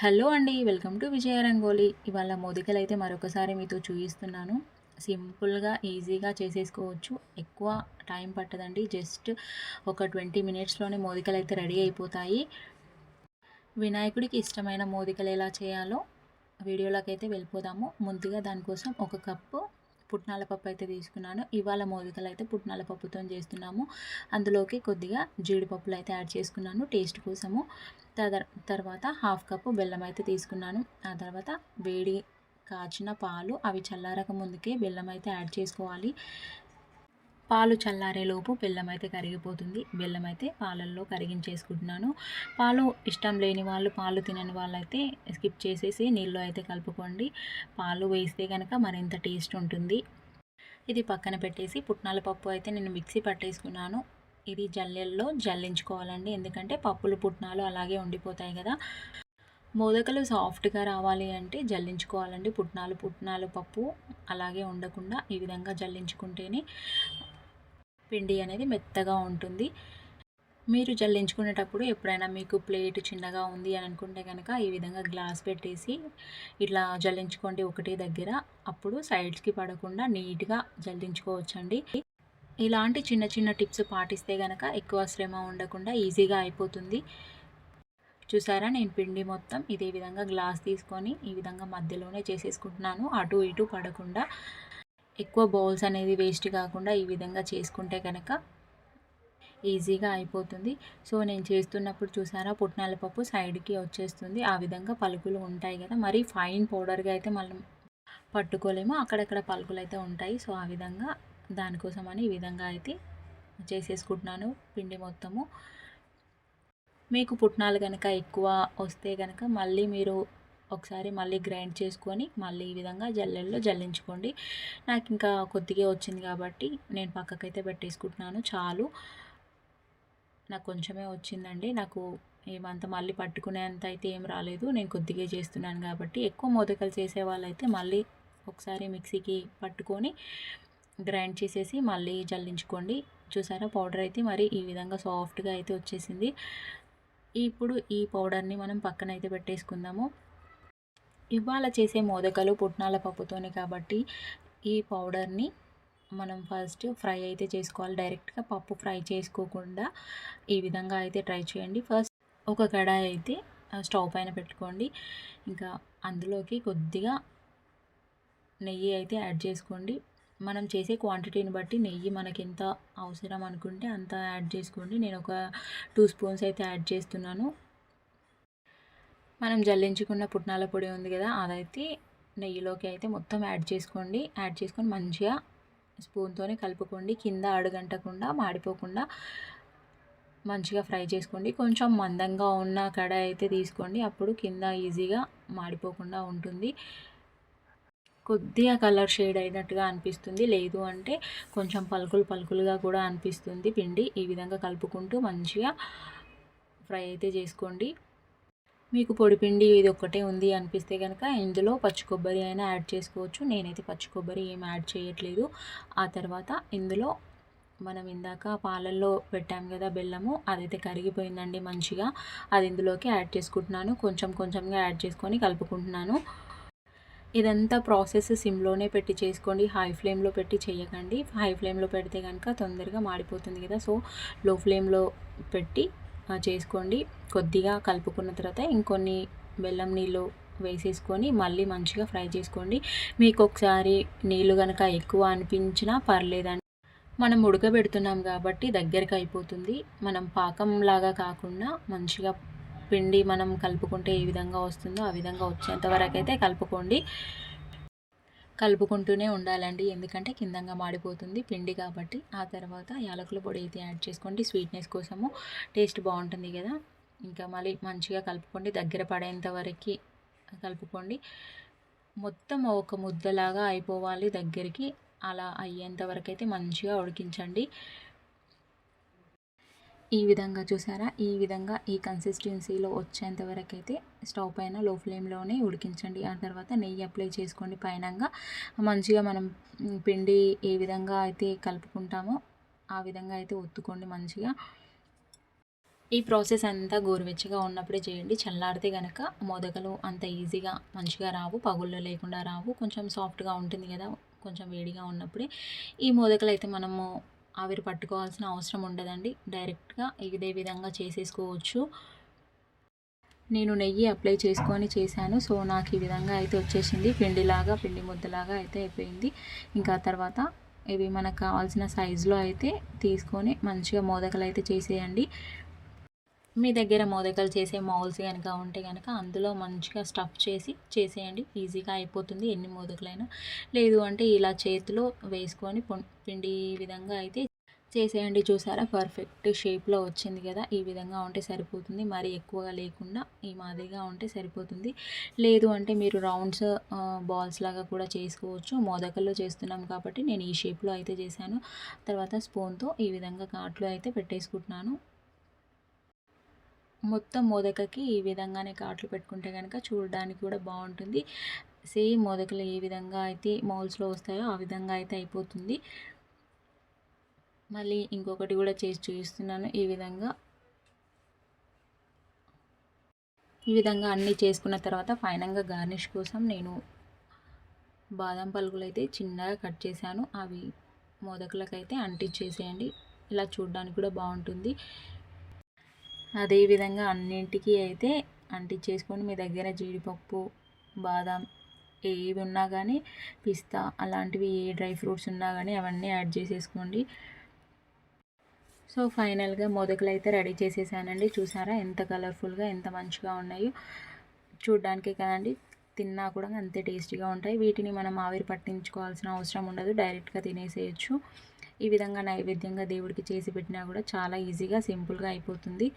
Hello అండి welcome to విజయ రంగోలి. ఇవాళ మోదికలు అయితే మరొకసారి మీతో చూపిస్తున్నాను సింపుల్గా ఈజీగా చేసేసుకోవచ్చు. ఎక్కువ టైం పట్టదండి. జస్ట్ ఒక ట్వంటీ మినిట్స్లోనే మోదికలు అయితే రెడీ అయిపోతాయి. వినాయకుడికి ఇష్టమైన మోదికలు ఎలా చేయాలో వీడియోలోకి అయితే వెళ్ళిపోదాము. ముందుగా దానికోసం ఒక కప్పు పుట్నాల పప్పు అయితే తీసుకున్నాను. ఇవాళ మోదికలు అయితే పుట్నాల పప్పుతో చేస్తున్నాము. అందులోకి కొద్దిగా జీడిపప్పులు అయితే యాడ్ చేసుకున్నాను. టేస్ట్ కోసము. తర్వాత హాఫ్ కప్పు బెల్లం అయితే తీసుకున్నాను. ఆ తర్వాత వేడి కాచిన పాలు అవి చల్లారక ముందుకే బెల్లం అయితే యాడ్ చేసుకోవాలి. పాలు చల్లారేలోపు బెల్లం అయితే కరిగిపోతుంది. బెల్లం అయితే పాలల్లో కరిగించేసుకుంటున్నాను. పాలు ఇష్టం లేని వాళ్ళు పాలు తినని వాళ్ళైతే స్కిప్ చేసేసి నీళ్ళు అయితే కలుపుకోండి. పాలు వేస్తే కనుక మరింత టేస్ట్ ఉంటుంది. ఇది పక్కన పెట్టేసి పుట్నాల పప్పు అయితే నేను మిక్సీ పట్టేసుకున్నాను. ఇది జల్లెల్లో జల్లించుకోవాలండి. ఎందుకంటే పప్పులు పుట్నాలు అలాగే ఉండిపోతాయి కదా. మోదకలు సాఫ్ట్గా రావాలి అంటే జల్లించుకోవాలండి. పుట్నాలు పుట్నాలు పప్పు అలాగే ఉండకుండా ఈ విధంగా జల్లించుకుంటేనే పిండి అనేది మెత్తగా ఉంటుంది. మీరు జల్లించుకునేటప్పుడు ఎప్పుడైనా మీకు ప్లేట్ చిన్నగా ఉంది అని అనుకుంటే కనుక ఈ విధంగా గ్లాస్ పెట్టేసి ఇట్లా జల్లించుకోండి ఒకటి దగ్గర. అప్పుడు సైడ్స్కి పడకుండా నీట్గా జల్లించుకోవచ్చండి. ఇలాంటి చిన్న చిన్న టిప్స్ పాటిస్తే కనుక ఎక్కువ శ్రమ ఉండకుండా ఈజీగా అయిపోతుంది. చూసారా? నేను పిండి మొత్తం ఇదే విధంగా గ్లాస్ తీసుకొని ఈ విధంగా మధ్యలోనే చేసేసుకుంటున్నాను. అటు ఇటు పడకుండా ఎక్కువ బౌల్స్ అనేది వేస్ట్ కాకుండా ఈ విధంగా చేసుకుంటే కనుక ఈజీగా అయిపోతుంది. సో నేను చేస్తున్నప్పుడు చూసారా? పుట్నాల పప్పు సైడ్కి వచ్చేస్తుంది. ఆ విధంగా పలుకులు ఉంటాయి కదా! మరి ఫైన్ పౌడర్గా అయితే మనం పట్టుకోలేము. అక్కడక్కడ పలుకులు అయితే ఉంటాయి. సో ఆ విధంగా దానికోసమని ఈ విధంగా అయితే చేసేసుకుంటున్నాను పిండి మొత్తము. మీకు పుట్నాలు కనుక ఎక్కువ వస్తే కనుక మళ్ళీ మీరు ఒకసారి మళ్ళీ గ్రైండ్ చేసుకొని మళ్ళీ ఈ విధంగా జల్లెల్లో జల్లించుకోండి. నాకు ఇంకా కొద్దిగా వచ్చింది కాబట్టి నేను పక్కకైతే పెట్టేసుకుంటున్నాను. చాలు. నాకు కొంచెమే వచ్చిందండి. నాకు ఏమంత మళ్ళీ పట్టుకునేంత అయితే ఏం రాలేదు. నేను కొద్దిగా చేస్తున్నాను కాబట్టి ఎక్కువ మోదకలు చేసే వాళ్ళైతే మళ్ళీ ఒకసారి మిక్సీకి పట్టుకొని గ్రైండ్ చేసేసి మళ్ళీ జల్లించుకోండి. చూసారా? పౌడర్ అయితే మరి ఈ విధంగా సాఫ్ట్గా అయితే వచ్చేసింది. ఇప్పుడు ఈ పౌడర్ని మనం పక్కన అయితే పెట్టేసుకుందాము. ఇవాళ చేసే మోదకలు పుట్నాల పప్పుతోనే కాబట్టి ఈ పౌడర్ని మనం ఫస్ట్ ఫ్రై అయితే చేసుకోవాలి. డైరెక్ట్గా పప్పు ఫ్రై చేసుకోకుండా ఈ విధంగా అయితే ట్రై చేయండి. ఫస్ట్ ఒక కడాయి అయితే స్టవ్ పైన పెట్టుకోండి. ఇంకా అందులోకి కొద్దిగా నెయ్యి అయితే యాడ్ చేసుకోండి. మనం చేసే క్వాంటిటీని బట్టి నెయ్యి మనకి ఎంత అవసరం అనుకుంటే అంత యాడ్ చేసుకోండి. నేను ఒక టూ స్పూన్స్ అయితే యాడ్ చేస్తున్నాను. మనం జల్లించుకున్న పుట్నాల పొడి ఉంది కదా అదైతే నెయ్యిలోకి అయితే మొత్తం యాడ్ చేసుకోండి. యాడ్ చేసుకొని మంచిగా స్పూన్తోనే కలుపుకోండి. కింద అడుగంటకుండా మాడిపోకుండా మంచిగా ఫ్రై చేసుకోండి. కొంచెం మందంగా ఉన్న కడాయి అయితే తీసుకోండి. అప్పుడు కింద ఈజీగా మాడిపోకుండా ఉంటుంది. కొద్దిగా కలర్ షేడ్ అయినట్టుగా అనిపిస్తుంది. లేదు అంటే కొంచెం పలుకులు పలుకులుగా కూడా అనిపిస్తుంది. పిండి ఈ విధంగా కలుపుకుంటూ మంచిగా ఫ్రై అయితే చేసుకోండి. మీకు పొడిపిండి ఇది ఒక్కటే ఉంది అనిపిస్తే కనుక ఇందులో పచ్చి కొబ్బరి అయినా యాడ్ చేసుకోవచ్చు. నేనైతే పచ్చి కొబ్బరి ఏం యాడ్ చేయట్లేదు. ఆ తర్వాత ఇందులో మనం ఇందాక పాలల్లో పెట్టాం కదా బెల్లము అదైతే కరిగిపోయిందండి మంచిగా. అది ఇందులోకి యాడ్ చేసుకుంటున్నాను. కొంచెం కొంచెంగా యాడ్ చేసుకొని కలుపుకుంటున్నాను. ఇదంతా ప్రాసెస్ సిమ్లోనే పెట్టి చేసుకోండి. హై ఫ్లేమ్లో పెట్టి చేయకండి. హై ఫ్లేమ్లో పెడితే కనుక తొందరగా మాడిపోతుంది కదా. సో లో ఫ్లేమ్లో పెట్టి చేసుకోండి. కొద్దిగా కలుపుకున్న తర్వాత ఇంకొన్ని బెల్లం నీళ్ళు వేసేసుకొని మళ్ళీ మంచిగా ఫ్రై చేసుకోండి. మీకు ఒకసారి నీళ్ళు కనుక ఎక్కువ అనిపించినా పర్లేదండి. మనం ఉడకబెడుతున్నాం కాబట్టి దగ్గరికి అయిపోతుంది. మనం పాకం లాగా కాకుండా మంచిగా పిండి మనం కలుపుకుంటే ఏ విధంగా వస్తుందో ఆ విధంగా వచ్చేంతవరకు అయితే కలుపుకోండి. కలుపుకుంటూనే ఉండాలండి. ఎందుకంటే కిందంగా మాడిపోతుంది పిండి కాబట్టి. ఆ తర్వాత యాలకుల పొడి అయితే యాడ్ చేసుకోండి. స్వీట్నెస్ కోసము. టేస్ట్ బాగుంటుంది కదా. ఇంకా మళ్ళీ మంచిగా కలుపుకోండి. దగ్గర పడేంత వరకు కలుపుకోండి. మొత్తం ఒక ముద్దలాగా అయిపోవాలి దగ్గరికి. అలా అయ్యేంత వరకు అయితే మంచిగా ఉడికించండి. ఈ విధంగా చూసారా? ఈ విధంగా ఈ కన్సిస్టెన్సీలో వచ్చేంత వరకు అయితే స్టవ్ పైన లో ఫ్లేమ్లోనే ఉడికించండి. ఆ తర్వాత నెయ్యి అప్లై చేసుకోండి. పైనంగా మంచిగా మనం పిండి ఏ విధంగా అయితే కలుపుకుంటామో ఆ విధంగా అయితే ఒత్తుకోండి మంచిగా. ఈ ప్రాసెస్ అంతా గోరువెచ్చగా ఉన్నప్పుడే చేయండి. చల్లారితే కనుక మోదకలు అంత ఈజీగా మంచిగా రావు. పగుళ్ళు లేకుండా రావు. కొంచెం సాఫ్ట్గా ఉంటుంది కదా? కొంచెం వేడిగా ఉన్నప్పుడే ఈ మోదకలు అయితే మనము ఆవిరి పట్టుకోవాల్సిన అవసరం ఉండదండి. డైరెక్ట్గా ఇదే విధంగా చేసేసుకోవచ్చు. నేను నెయ్యి అప్లై చేసుకొని చేశాను. సో నాకు ఈ విధంగా అయితే వచ్చేసింది. పిండిలాగా పిండి ముద్దలాగా అయితే అయిపోయింది. ఇంకా తర్వాత ఇవి మనకు కావాల్సిన సైజులో అయితే తీసుకొని మంచిగా మోదకలు అయితే చేసేయండి. మీ దగ్గర మోదకలు చేసే మౌల్స్ కనుక ఉంటే కనుక అందులో మంచిగా స్టఫ్ చేసి చేసేయండి. ఈజీగా అయిపోతుంది ఎన్ని మోదకలైనా. లేదు అంటే ఇలా చేతిలో వేసుకొని పిండి విధంగా అయితే చేసేయండి చూసారా? పర్ఫెక్ట్ షేప్లో వచ్చింది కదా? ఈ విధంగా ఉంటే సరిపోతుంది. మరి ఎక్కువగా లేకుండా ఈ మాదిరిగా ఉంటే సరిపోతుంది. లేదు అంటే మీరు రౌండ్స్ బాల్స్ లాగా కూడా చేసుకోవచ్చు. మోదకల్లో చేస్తున్నాం కాబట్టి నేను ఈ షేప్లో అయితే చేశాను. తర్వాత స్పూన్తో ఈ విధంగా కాట్లో అయితే పెట్టేసుకుంటున్నాను. మొత్తం మోదకకి ఈ విధంగానే కాట్లు పెట్టుకుంటే కనుక చూడడానికి కూడా బాగుంటుంది. సేమ్ మోదకలు ఏ విధంగా అయితే మౌల్స్లో వస్తాయో ఆ విధంగా అయితే అయిపోతుంది. మళ్ళీ ఇంకొకటి కూడా చేసి చూపిస్తున్నాను. ఈ విధంగా ఈ విధంగా అన్నీ చేసుకున్న తర్వాత ఫైనల్గా గార్నిష్ కోసం నేను బాదం పలుకులు అయితే చిన్నగా కట్ చేశాను. అవి మోదకులకైతే అంటించేసేయండి ఇలా చూడడానికి కూడా బాగుంటుంది. అదేవిధంగా అన్నింటికి అయితే అంటించేసుకొని మీ దగ్గర జీడిపప్పు బాదం ఏవి ఉన్నా కానీ పిస్తా అలాంటివి ఏ డ్రై ఫ్రూట్స్ ఉన్నా కానీ అవన్నీ యాడ్ చేసేసుకోండి. సో ఫైనల్గా మోదకులు అయితే రెడీ చేసేసానండి. చూసారా ఎంత కలర్ఫుల్గా ఎంత మంచిగా ఉన్నాయో. చూడ్డానికే కదండి తిన్నా కూడా అంతే టేస్టీగా ఉంటాయి. వీటిని మనం ఆవిరి పట్టించుకోవాల్సిన అవసరం ఉండదు డైరెక్ట్గా తినేసేయచ్చు. ఈ విధంగా నైవేద్యంగా దేవుడికి చేసి పెట్టినా కూడా చాలా ఈజీగా సింపుల్గా అయిపోతుంది.